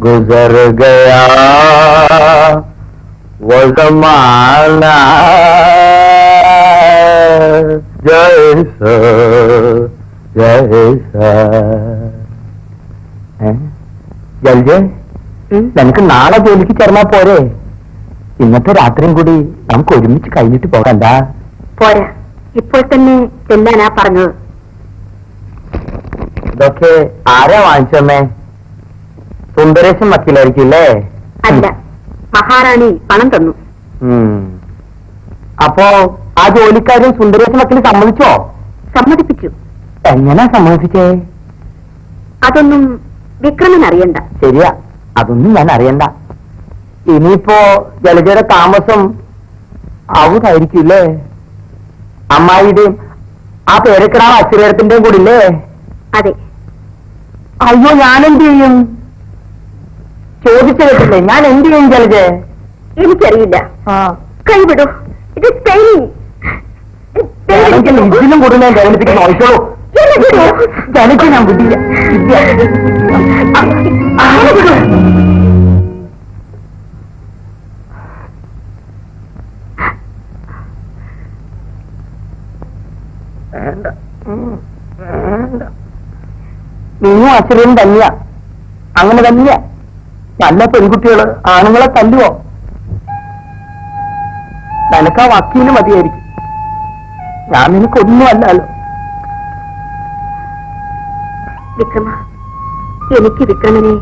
गुजर गया वो जमाना जैसा जैसा ഏ? ജൽജെ നിനക്ക് നാളെ ജോലിക്ക് ചേർന്നാ പോരെ ഇന്നത്തെ രാത്രിയും കൂടി നമുക്ക് ഒരുമിച്ച് കഴിഞ്ഞിട്ട് പോകണ്ട പോരാ ഇപ്പോൾ തന്നെ ചെല്ലാനാ പറഞ്ഞത് ഇതൊക്കെ ആരാ വാങ്ങിച്ചമ്മേ സുന്ദരേശൻ വക്കീലായിരിക്കും അല്ലേ. അല്ല മഹാറാണി പണം തന്നു. അപ്പോ ആ ജോലിക്കാരൻ സുന്ദരേശൻ വക്കീൽ സമ്മതിച്ചോ? സമ്മതിപ്പിച്ചു. എങ്ങനെ സമ്മതിച്ചേ അതൊന്നും വിക്രമൻ അറിയണ്ട. ശരിയാ. അതൊന്നും ഞാൻ അറിയണ്ട. ഇനിയിപ്പോ ജലജയുടെ താമസം അവതായിരിക്കില്ലേ അമ്മായിയുടെയും ആ പേരക്കിടാവ് അച്ഛനേരത്തിന്റെയും കൂടി ഇല്ലേ അതെ. അയ്യോ ഞാനെന്ത് ചെയ്യും? ചോദിച്ചു കേട്ടില്ലേ ഞാൻ എന്ത് ചെയ്യും ജലജെ? എനിക്കറിയില്ല. കൈവിടൂ. ഇത് ഇതിലും കൂടുതൽ ഞാൻ ജലജ ഞാൻ വിടില്ല. നീയും തന്നെയാ. അങ്ങനെ തന്നെയാ. നല്ല പെൺകുട്ടികൾ ആണുങ്ങളെ തല്ലുവോ? നിനക്ക് ആ വക്കീൽ മതിയായിരിക്കും. ഞാൻ നിനക്കൊന്നും അല്ലല്ലോ. വിക്രമ എനിക്ക് വിക്രമനെ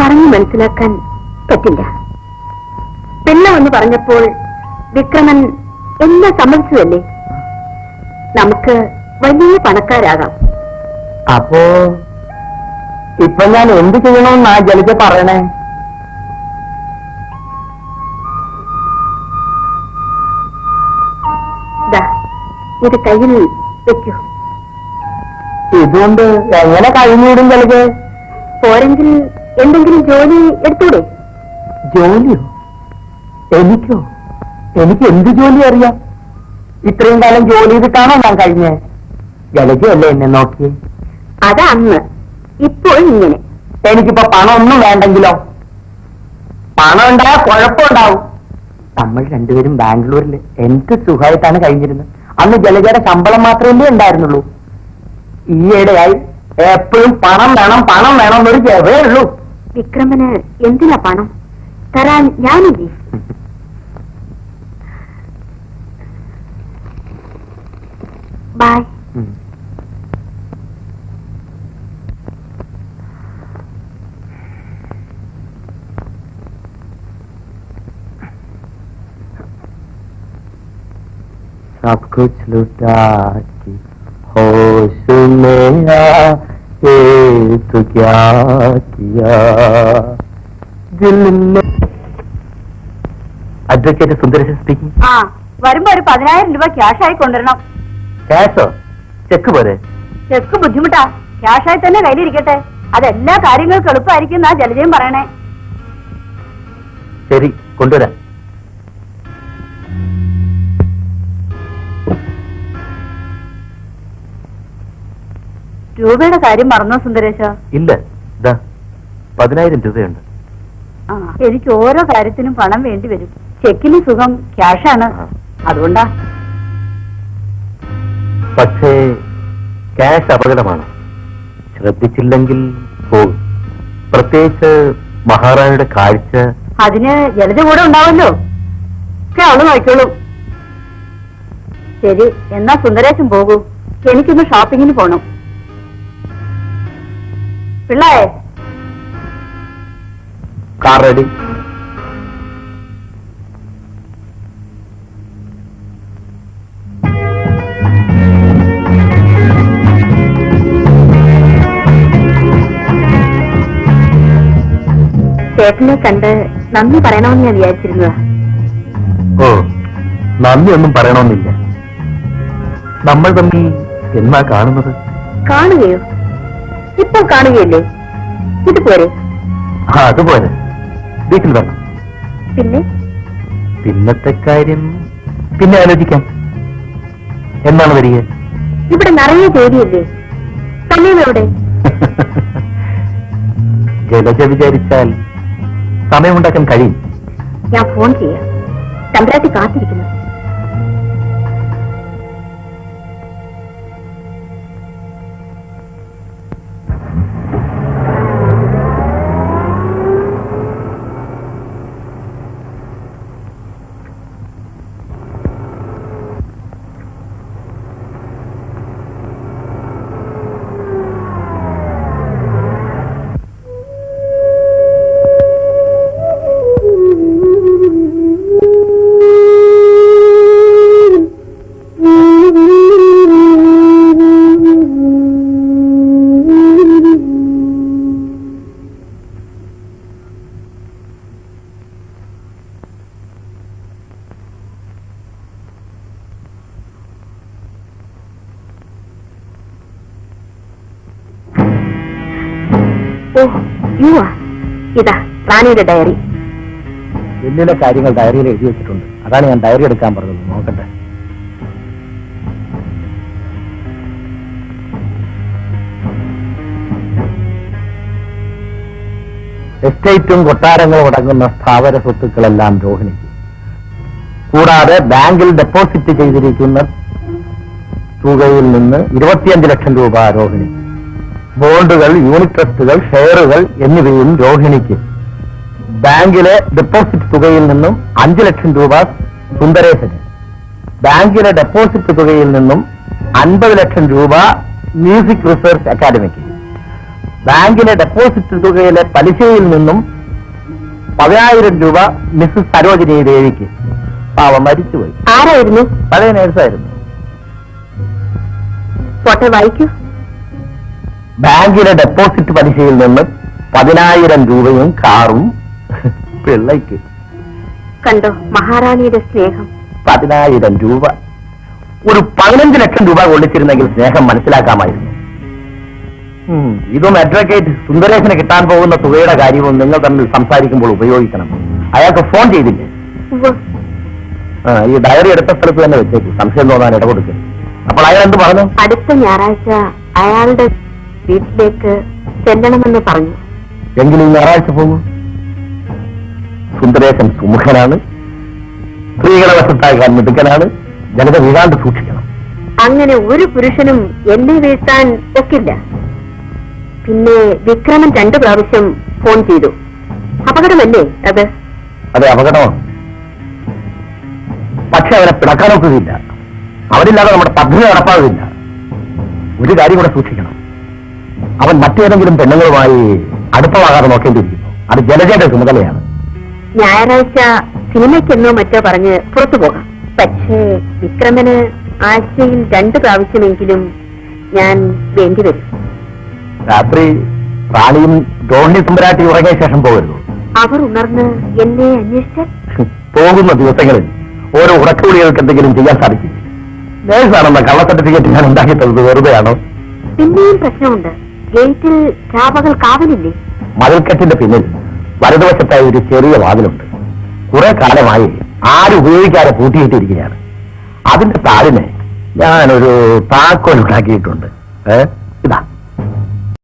പറഞ്ഞു മനസ്സിലാക്കാൻ പറ്റില്ല. പെണ്ണമെന്ന് പറഞ്ഞപ്പോൾ വിക്രമൻ എല്ലാം സമ്മതിച്ചതല്ലേ? നമുക്ക് വലിയ പണക്കാരാകാം. അപ്പോ ഇപ്പൊ ഞാൻ എന്ത് ചെയ്യണമെന്നാ ജലജ പറയണേ? ഇത് കയ്യിൽ വെക്കൂ. ഇതുകൊണ്ട് എങ്ങനെ കഴിഞ്ഞൂടും ജലജ? പോരെങ്കിൽ എന്തെങ്കിലും ജോലി എടുത്തൂടെ? ജോലിയോ? എനിക്കോ? എനിക്ക് എന്ത് ജോലി അറിയാം? ഇത്രയും കാലം ജോലി ചെയ്തിട്ടാണോ ഞാൻ കഴിഞ്ഞേ? ജലജയല്ലേ എന്നെ നോക്കി അതാ ഇപ്പോൾ ഇങ്ങനെ. എനിക്കിപ്പോ പണം ഒന്നും വേണ്ടെങ്കിലോ? പണം ഉണ്ടായാൽ കുഴപ്പമുണ്ടാവും. നമ്മൾ രണ്ടുപേരും ബാംഗ്ലൂരിൽ എന്ത് സുഖമായിട്ടാണ് കഴിഞ്ഞിരുന്നത്? അന്ന് ജലജയുടെ ശമ്പളം മാത്രമേ ഉണ്ടായിരുന്നുള്ളൂ. ഈയിടെയായി എപ്പോഴും പണം വേണം പണം വേണം എന്നൊരു ജവേ ഉള്ളൂ. വിക്രമന് എന്തിനാ പണം? തരാൻ ഞാനില്ലേ? ബായ്. सब कुछ लुटा के होश में आए तो क्या किया दिल में അഡ്വക്കേറ്റ് സുന്ദരേശൻ സ്പീക്കിംഗ് ആ വരുമ്പോ ഒരു പതിനായിരം രൂപ ക്യാഷ് ആയി കൊണ്ടുവരണം ക്യാഷോ ചെക്ക് പോരെ ചെക്ക് ബുദ്ധിമുട്ടാ ക്യാഷ് ആയി തന്നെ കയ്യിലിരിക്കട്ടെ അതെല്ലാ കാര്യങ്ങൾക്കും എളുപ്പമായിരിക്കും എന്നാ ജലജയും പറയണേ ശരി കൊണ്ടുവരാം രൂപയുടെ കാര്യം മറന്നോ സുന്ദരേശ? ഇല്ല. ഇതാ പതിനായിരം രൂപയുണ്ട്. ആ എനിക്ക് ഓരോ കാര്യത്തിനും പണം വേണ്ടി വരും. ചെക്കിന് സുഖം ക്യാഷാണ്. അതുകൊണ്ടാ. പക്ഷേ ക്യാഷ് അപകടമാണ്. ശ്രദ്ധിച്ചില്ലെങ്കിൽ പോകും. പ്രത്യേകിച്ച് മഹാറാണിയുടെ കാഴ്ച. അതിന് ജലജ കൂടെ ഉണ്ടാവല്ലോ ഒക്കെ അവൾ നോക്കിക്കോളും. ശരി എന്നാ സുന്ദരേശൻ പോകൂ. എനിക്കൊന്ന് ഷോപ്പിങ്ങിന് പോണം. പിള്ളേ കാർ റെഡി ചേട്ടനെ കണ്ട് നന്ദി പറയണമെന്ന് ഞാൻ വിചാരിച്ചിരുന്നത്. ഓ നന്ദി ഒന്നും പറയണമെന്നില്ല. നമ്മൾ തമ്മിൽ എന്നാ കാണുന്നത്? കാണുകയോ? ഇപ്പോൾ കാണുകയല്ലേ? ഇത് പോരെ. ആ അതുപോലെ വീട്ടിൽ വരണം. പിന്നെ? പിന്നത്തെ കാര്യം പിന്നെ ആലോചിക്കാം. എന്നാണ് വരിക? ഇവിടെ നിറയെ ജോലിയല്ലേ സമയം എവിടെ ജലജ വിചാരിച്ചാൽ സമയമുണ്ടാക്കാൻ കഴിയും. ഞാൻ ഫോൺ ചെയ്യാം. ചന്ദ്രാട്ടി കാത്തിരിക്കുന്നു. ഓ ഇതാ റാണിയുടെ ഡയറി. വലിയ കാര്യങ്ങൾ ഡയറിയിൽ എഴുതി വെച്ചിട്ടുണ്ട്. അതാണ് ഞാൻ ഡയറി എടുക്കാൻ പറഞ്ഞത്. നോക്കട്ടെ. എസ്റ്റേറ്റും കൊട്ടാരങ്ങളും അടങ്ങുന്ന സ്ഥാവര സ്വത്തുക്കളെല്ലാം രോഹിണിക്ക് കൂടാതെ ബാങ്കിൽ ഡെപ്പോസിറ്റ് ചെയ്തിരിക്കുന്ന തുകയിൽ നിന്ന് ഇരുപത്തിയഞ്ച് ലക്ഷം രൂപ രോഹിണി ബോണ്ടുകൾ യൂണിറ്റ് ട്രസ്റ്റുകൾ ഷെയറുകൾ എന്നിവയും രോഹിണിക്ക്. ബാങ്കിലെ ഡെപ്പോസിറ്റ് തുകയിൽ നിന്നും അഞ്ചു ലക്ഷം രൂപ സുന്ദരേശന്. ബാങ്കിലെ ഡെപ്പോസിറ്റ് തുകയിൽ നിന്നും അൻപത് ലക്ഷം രൂപ മ്യൂസിക് റിസർച്ച് അക്കാദമിക്ക്. ബാങ്കിലെ ഡെപ്പോസിറ്റ് തുകയിലെ പലിശയിൽ നിന്നും പതിനായിരം രൂപ മിസ്സസ് സരോജിനി ദേവിക്ക്. പാവം മരിച്ചുപോയി. ആരായിരുന്നു? പഴയ നേഴ്സായിരുന്നു. വായിക്കൂ. ബാങ്കിലെ ഡെപ്പോസിറ്റ് പലിശയിൽ നിന്ന് പതിനായിരം രൂപയും കാറും പിള്ളയ്ക്ക്. കണ്ടോ മഹാറാണിയുടെ സ്നേഹം? പതിനായിരം രൂപ. ഒരു പതിനഞ്ച് ലക്ഷം രൂപ കൊള്ളിച്ചിരുന്നെങ്കിൽ സ്നേഹം മനസ്സിലാക്കാമായിരുന്നു. ഇതും അഡ്വക്കേറ്റ് സുന്ദരേശന് കിട്ടാൻ പോകുന്ന തുകയുടെ കാര്യവും നിങ്ങൾ തമ്മിൽ സംസാരിക്കുമ്പോൾ ഉപയോഗിക്കണം. അയാൾക്ക് ഫോൺ ചെയ്തില്ലേ? ഈ ഡയറി എടുത്ത സ്ഥലത്ത് തന്നെ വെച്ചേക്കും. സംശയം തോന്നാൻ ഇടകൊടുക്കും. അപ്പോൾ അയാൾ എന്ത് പറഞ്ഞു? അടുത്ത ഞായറാഴ്ച അയാളുടെ വീട്ടിലേക്ക് ചെല്ലണമെന്ന് പറഞ്ഞു. എങ്കിലും ഞായറാഴ്ച പോകും. സുന്ദരേശൻ സുമുഖനാണ്. സ്ത്രീകളെ വശത്തായി മിടുക്കനാണ് ജനത വീഴാണ്ട് സൂക്ഷിക്കണം. അങ്ങനെ ഒരു പുരുഷനും എന്നെ വീഴ്ത്താൻ ഒക്കില്ല. പിന്നെ വിക്രമൻ രണ്ടു പ്രാവശ്യം ഫോൺ ചെയ്തു. അപകടമല്ലേ അത്? അതെ അപകടമാണ്. പക്ഷെ അവനെ പിടക്കാനൊക്കുകയില്ല അവരില്ലാതെ നമ്മുടെ പദ്ധതി നടപ്പാകില്ല ഒരു കാര്യം കൂടെ സൂക്ഷിക്കണം. അവൻ മറ്റേതെങ്കിലും പെണ്ണുങ്ങളുമായി അടുപ്പമാകാതെ നോക്കേണ്ടിയിരിക്കുന്നു. അത് ജലജയുടെ ചുമതലയാണ്. ഞായറാഴ്ച സിനിമയ്ക്കെന്നോ മറ്റോ പറഞ്ഞ് പുറത്തു പോകാം. പക്ഷേ വിക്രമന് ആഴ്ചയിൽ രണ്ടു പ്രാവശ്യമെങ്കിലും ഞാൻ വേണ്ടിവരും രാത്രി റാണിയും ഡോണി സുന്ദരാട്ടി ഉറങ്ങിയ ശേഷം പോകരുത്. അവർ ഉണർന്ന് എന്നെ അന്വേഷിച്ചാൽ? പോകുന്ന ദിവസങ്ങളിൽ ഓരോ ഉറക്കുകൂടികൾക്ക് എന്തെങ്കിലും ചെയ്യാൻ സാധിക്കും. നേഴ്സാണെന്ന കള്ള സർട്ടിഫിക്കറ്റ് ഞാൻ ഉണ്ടാക്കി തന്നത് വെറുതെയാണോ? പിന്നെയും പ്രശ്നമുണ്ട്. ഗേറ്റിൽ ചാപകൾ കാവലില്ലേ? മതിൽക്കെട്ടിന്റെ പിന്നിൽ വലതുവശത്തായി ഒരു ചെറിയ വാതിലുണ്ട്. കുറെ കാലമായി ആരും ഉപയോഗിക്കാതെ പൂട്ടിയിട്ടിരിക്കുകയാണ്. അതിന്റെ താഴിനെ ഞാനൊരു താക്കോൽ ഉണ്ടാക്കിയിട്ടുണ്ട്. ഏ?